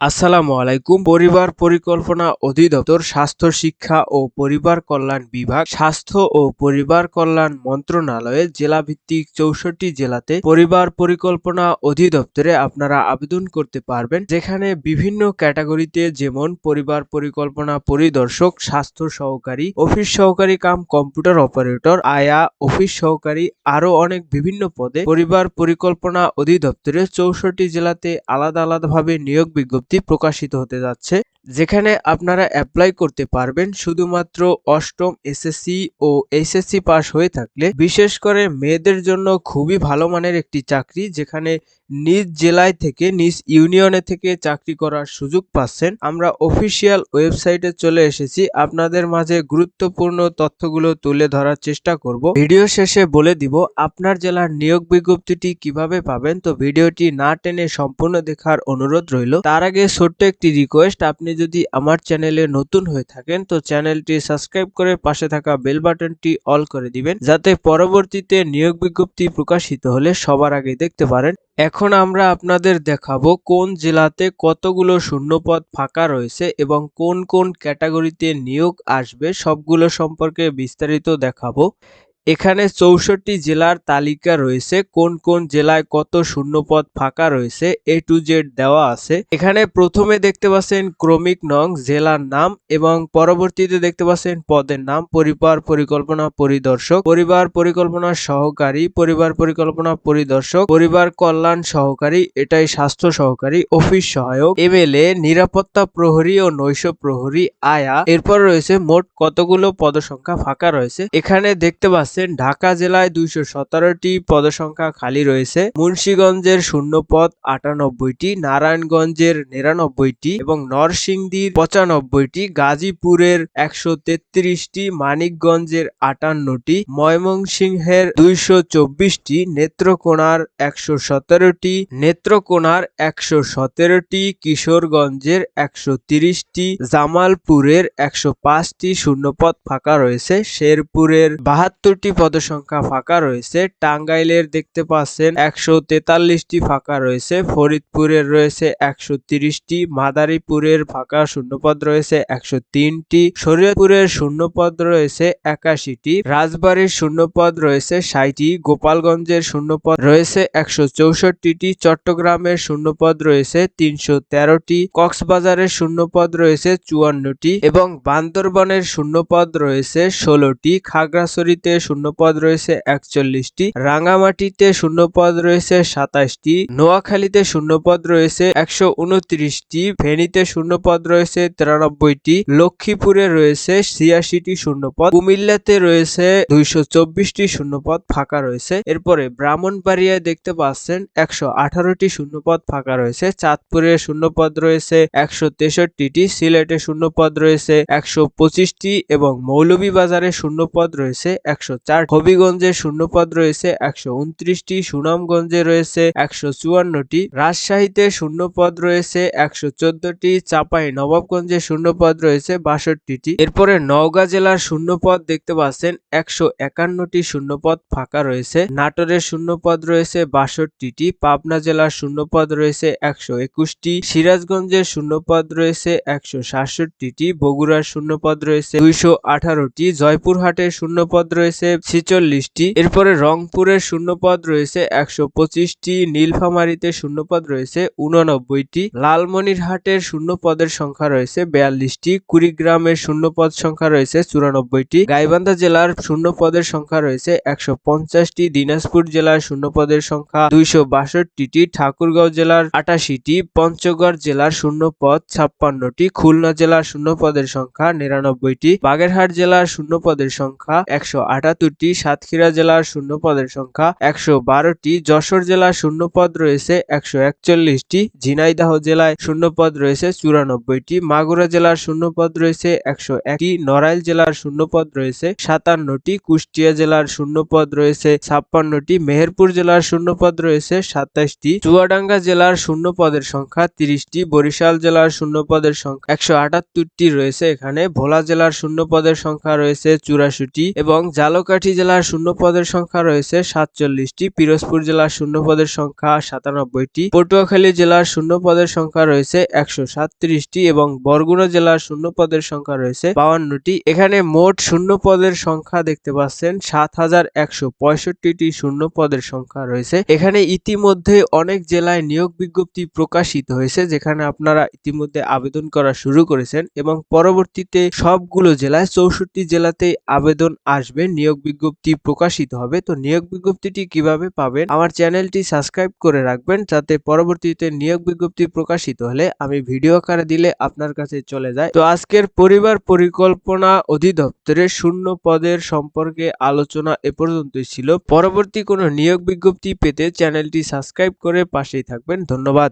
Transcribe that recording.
আসসালামু আলাইকুম। পরিবার পরিকল্পনা অধিদপ্তর, স্বাস্থ্য শিক্ষা ও পরিবার কল্যাণ বিভাগ, স্বাস্থ্য ও পরিবার কল্যাণ মন্ত্রণালয়ের জেলাভিত্তিক চৌষট্টি জেলাতে পরিবার পরিকল্পনা অধিদপ্তরে আপনারা আবেদন করতে পারবেন। যেখানে বিভিন্ন ক্যাটাগরিতে যেমন পরিবার পরিকল্পনা পরিদর্শক, স্বাস্থ্য সহকারী, অফিস সহকারী কাম, কম্পিউটার অপারেটর, আয়া, অফিস সহকারী, আরও অনেক বিভিন্ন পদে পরিবার পরিকল্পনা অধিদপ্তরে চৌষট্টি জেলাতে আলাদা আলাদাভাবে নিয়োগ বিজ্ঞপ্তি প্রকাশিত হতে যাচ্ছে, যেখানে আপনারা অ্যাপ্লাই করতে পারবেন শুধুমাত্র অষ্টম এসএসসি ও এইচএসসি পাস হয়ে থাকলে। বিশেষ করে মেয়েদের জন্য খুবই ভালো মানের একটি চাকরি, যেখানে নিজ জেলায় থেকে, নিজ ইউনিয়নে থেকে চাকরি করার সুযোগ পাচ্ছেন। আমরা অফিসিয়াল ওয়েবসাইটে চলে এসেছি। আপনাদের মাঝে গুরুত্বপূর্ণ তথ্যগুলো তুলে ধরার চেষ্টা করব। ভিডিও শেষে বলে দিব, আপনার জেলার নিয়োগ বিজ্ঞপ্তিটি কীভাবে পাবেন? তো ভিডিওটি না টেনে সম্পূর্ণ দেখার অনুরোধ রইল। তার আগে ছোট্ট একটি রিকোয়েস্ট আপনি যদি আমার চ্যানেলে নতুন হয়ে থাকেন, তো চ্যানেলটি সাবস্ক্রাইব করে পাশে থাকা বেল বাটনটি অল করে দিবেন। যাতে পরবর্তীতে নিয়োগ বিজ্ঞপ্তি প্রকাশিত হলে সবার আগে দেখতে পারেন। এখন আমরা আপনাদের দেখাবো কোন জেলাতে কতগুলো শূন্যপদ ফাঁকা রয়েছে এবং কোন কোন ক্যাটাগরিতে নিয়োগ আসবে, সবগুলো সম্পর্কে বিস্তারিত দেখাবো। এখানে চৌষট্টি জেলার তালিকা রয়েছে, কোন কোন জেলায় কত শূন্যপদ ফাঁকা রয়েছে এ টু জেড দেওয়া আছে। এখানে প্রথমে দেখতে পাচ্ছেন ক্রমিক নং, জেলার নাম এবং পরবর্তীতে দেখতে পাচ্ছেন পদের নাম, পরিবার পরিকল্পনা পরিদর্শক, পরিবার পরিকল্পনা সহকারী, পরিবার পরিকল্পনা পরিদর্শক, পরিবার কল্যাণ সহকারী, এটাই স্বাস্থ্য সহকারী, অফিস সহায়ক, এমএলএ, নিরাপত্তা প্রহরী ও নৈশ প্রহরী, আয়া। এরপর রয়েছে মোট কতগুলো পদসংখ্যা ফাঁকা রয়েছে। এখানে দেখতে পাচ্ছেন ঢাকা জেলায় দুইশো সতেরোটি পদসংখ্যা খালি রয়েছে। মুন্সীগঞ্জের শূন্য পদ আটানব্বইটি, নারায়ণগঞ্জের নিরানব্বইটি এবং নরসিংদীর পঁচানব্বইটি, গাজীপুরের একশো তেত্রিশটি, মানিকগঞ্জের আটান্নটি, ময়মনসিংহের দুইশো চব্বিশটি, নেত্রকোনার একশো সতেরোটি, নেত্রকোনার একশো সতেরোটি, কিশোরগঞ্জের একশো তিরিশটি, জামালপুরের একশো পাঁচটি শূন্যপদ ফাঁকা রয়েছে। শেরপুরের বাহাত্তরটি পদসংখ্যা ফাঁকা রয়েছে। টাঙ্গাইলের দেখতে পাচ্ছেন একশো তেতাল্লিশটি ফাঁকা রয়েছে। ফরিদপুরের রয়েছে একশো তিরিশটি। মাদারীপুরের ফাঁকা শূন্যপদ রয়েছে একশো তিনটি। শরীয়তপুরের শূন্যপদ রয়েছে একাশিটি। রাজবাড়ির শূন্যপদ রয়েছে ষাটটি। গোপালগঞ্জের শূন্যপদ রয়েছে একশো চৌষট্টিটি। চট্টগ্রামের শূন্যপদ রয়েছে তিনশো তেরোটি। কক্সবাজারের শূন্যপদ রয়েছে চুয়ান্নটি। এবং বান্দরবনের শূন্যপদ রয়েছে ষোলোটি। খাগড়াছড়িতে শূন্যপদ রয়েছে একচল্লিশটি। রাঙামাটিতে শূন্যপদ রয়েছে সাতাশটি। নোয়াখালীতে শূন্যপদ রয়েছে একশো উনত্রিশটি। ফেনীতে শূন্যপদ রয়েছে তিরানব্বইটি। লক্ষ্মীপুরে রয়েছে ছিয়াশিটি শূন্যপদ। কুমিল্লাতে রয়েছে দুইশো চব্বিশটি শূন্যপদ ফাঁকা রয়েছে। এরপরে ব্রাহ্মণবাড়িয়ায় দেখতে পাচ্ছেন একশো আঠারোটি শূন্যপদ ফাঁকা রয়েছে। চাঁদপুরে শূন্যপদ রয়েছে একশো তেষট্টিটি। সিলেটে শূন্যপদ রয়েছে একশো পঁচিশটি এবং মৌলভীবাজারে শূন্যপদ রয়েছে একশো চার হবিগঞ্জে শূন্যপদ রয়েছে একশো উনত্রিশটি, সুনামগঞ্জে রয়েছে একশো চুয়ান্নটি, রাজশাহীতে শূন্যপদ রয়েছে একশো চোদ্দটি, চাপাই, নবাবগঞ্জে শূন্যপদ রয়েছে বাষট্টিটি। এরপরে নওগাঁ জেলার শূন্যপদ দেখতে পাচ্ছেন, একশো একান্নটি শূন্যপদ ফাঁকা রয়েছে। নাটোরের শূন্যপদ রয়েছে বাষট্টিটি, পাবনা জেলার শূন্যপদ রয়েছে একশো একুশটি সিরাজগঞ্জের শূন্যপদ রয়েছে একশো সাতষট্টিটি, বগুড়ার শূন্যপদ রয়েছে দুইশো আঠারোটি জয়পুরহাটের শূন্যপদ রয়েছে ছিচল্লিশটি। এরপরে রংপুরের শূন্যপদ রয়েছে একশো পঁচিশটি, নীলফামারীতে শূন্যপদ রয়েছে উননব্বইটি লালমনিরহাটের শূন্যপদের সংখ্যা রয়েছে বিয়াল্লিশটি, কুড়িগ্রামের শূন্যপদ সংখ্যা রয়েছে চুরানব্বইটি, গাইবান্ধা জেলার শূন্যপদের সংখ্যা রয়েছে একশো পঞ্চাশটি, দিনাজপুর জেলার শূন্যপদের সংখ্যা দুইশো বাষট্টিটি, ঠাকুরগাঁও জেলার আটাশিটি, পঞ্চগড় জেলার শূন্যপদ ছাপ্পান্নটি, খুলনা জেলার শূন্যপদের সংখ্যা নিরানব্বইটি, বাগেরহাট জেলার শূন্যপদের সংখ্যা একশো আঠাশ আটাত্তরটি সাতক্ষীরা জেলার শূন্যপদের সংখ্যা একশো বারোটি। যশোর জেলার শূন্যপদ রয়েছে একশো একচল্লিশটি। ঝিনাইদহ জেলায় শূন্যপদ রয়েছে চুরানব্বইটি। মাগুরা জেলার শূন্যপদ রয়েছে একশো একটি। নড়াইল জেলার শূন্যপদ রয়েছে সাতান্নটি। কুষ্টিয়া জেলার শূন্যপদ রয়েছে ছাপ্পান্নটি। মেহেরপুর জেলার শূন্যপদ রয়েছে সাতাশটি। চুয়াডাঙ্গা জেলার শূন্যপদের সংখ্যা তিরিশটি। বরিশাল জেলার শূন্যপদের সংখ্যা একশো আটাত্তরটি রয়েছে এখানে। ভোলা জেলার শূন্যপদের সংখ্যা রয়েছে চুরাশিটি। এবং জালকা ঝালকাঠি জেলার শূন্য পদের সংখ্যা রয়েছে সাতচল্লিশটি, পিরোজপুর জেলার শূন্য পদের সংখ্যা সাতানব্বইটি, পটুয়াখালী জেলার শূন্য পদের সংখ্যা রয়েছে একশো সাতত্রিশটি এবং বরগুনা জেলার শূন্য পদের সংখ্যা রয়েছে বাউান্নটি। এখানে মোট শূন্য পদের সংখ্যা দেখতে পাচ্ছেন সাত হাজার একশো পঁয়ষট্টিটি শূন্য পদের সংখ্যা রয়েছে। এখানে ইতিমধ্যে অনেক জেলায় নিয়োগ বিজ্ঞপ্তি প্রকাশিত হয়েছে যেখানে আপনারা ইতিমধ্যে আবেদন করা শুরু করেছেন এবং পরবর্তীতে সবগুলো জেলায় চৌষট্টি জেলাতেই আবেদন আসবে নিয়োগ বিজ্ঞপ্তি প্রকাশিত হবে। তো নিয়োগ বিজ্ঞপ্তিটি কীভাবে পাবেন? আমার চ্যানেলটি সাবস্ক্রাইব করে রাখবেন যাতে পরবর্তীতে নিয়োগ বিজ্ঞপ্তি প্রকাশিত হলে আমি ভিডিও আকারে দিলে আপনার কাছে চলে যায়। তো আজকের পরিবার পরিকল্পনা অধিদপ্তরের শূন্য পদের সম্পর্কে আলোচনা এ পর্যন্তই ছিল। পরবর্তী কোনো নিয়োগ বিজ্ঞপ্তি পেতে চ্যানেলটি সাবস্ক্রাইব করে পাশেই থাকবেন। ধন্যবাদ।